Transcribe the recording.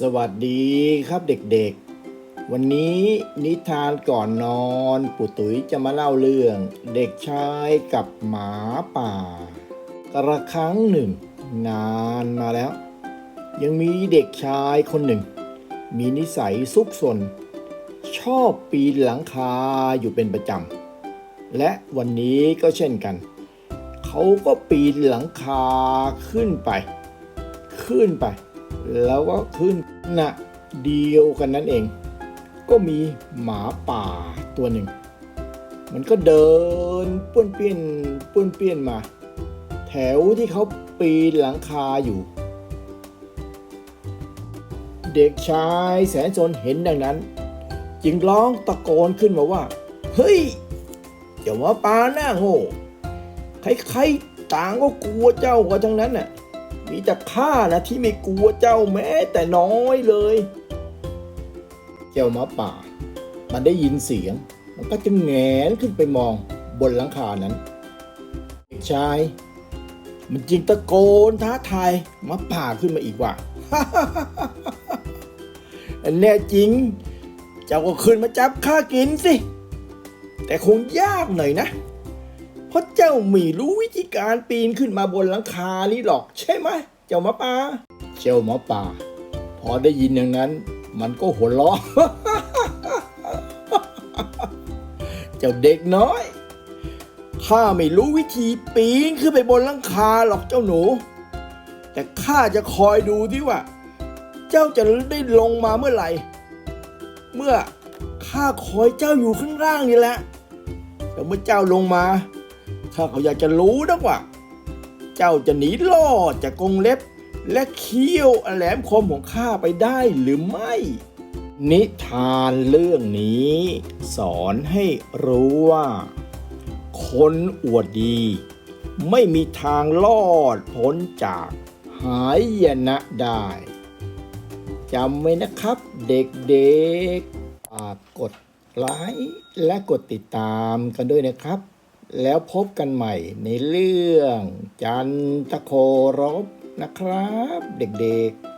สวัสดีครับเด็กๆ วันนี้นิทานก่อนนอนปู่ตุ๋ยจะมาเล่าเรื่อง เด็กชายกับหมาป่า กระครั้งหนึ่ง นานมาแล้ว ยังมีเด็กชายคนหนึ่ง มีนิสัยซุกซนชอบปีนหลังคาอยู่เป็นประจำ และวันนี้ก็เช่นกัน เขาก็ปีนหลังคาขึ้นไป ขึ้นไป แล้วก็ขึ้นณเดียวกันนั่นเอง ก็มีหมาป่าตัวหนึ่ง มันก็เดินป้วนเปี้ยนป้วนเปี้ยนมา แถวที่เขาปีนหลังคาอยู่ เด็กชายแสนสนเห็นดังนั้น จึงร้องตะโกนขึ้นมาว่า เฮ้ยเจ้าหมาป่าหน้าโง่ใครๆต่างก็กลัวเจ้ากันทั้งนั้นน่ะ มีแต่ข้านะที่ไม่กลัวเจ้าแม้แต่น้อยเลย เจ้าหมาป่า มันได้ยินเสียง มันก็จะแงนขึ้นไปมองบนหลังคานั้นเด็กชาย มันจึงตะโกนท้าทายหมาป่าขึ้นมาอีกว่าแน่จริง เจ้าก็ขึ้นมาจับข้ากินสิ แต่คงยากหน่อยนะ เพราะเจ้าไม่รู้วิธีการปีนขึ้นมาบนหลังคานี้หรอกใช่ไหมเจ้าหมาป่าเจ้าหมาป่า พอได้ยินอย่างนั้น มันก็หัวเราะเจ้าเด็กน้อยข้าไม่รู้วิธีปีนขึ้นไปบนหลังคาหรอกเจ้าหนู แต่ข้าจะคอยดูที่ว่า เจ้าจะได้ลงมาเมื่อไหร่ เมื่อข้าคอยเจ้าอยู่ข้างล่างนี่แหละแต่เมื่อเจ้าลงมา ข้าก็อยากจะรู้นะว่า เจ้าจะหนีรอดจากกรงเล็บ และเขี้ยวแหลมคมของข้าไปได้หรือไม่ นิทานเรื่องนี้ สอนให้รู้ว่า คนอวดดี ไม่มีทางรอดพ้นจากหายนะได้จำไว้นะครับเด็กๆฝากกดไลค์และกดติดตามกันด้วยนะครับ แล้วพบกันใหม่ในเรื่องจันทโครบนะครับ เด็กๆ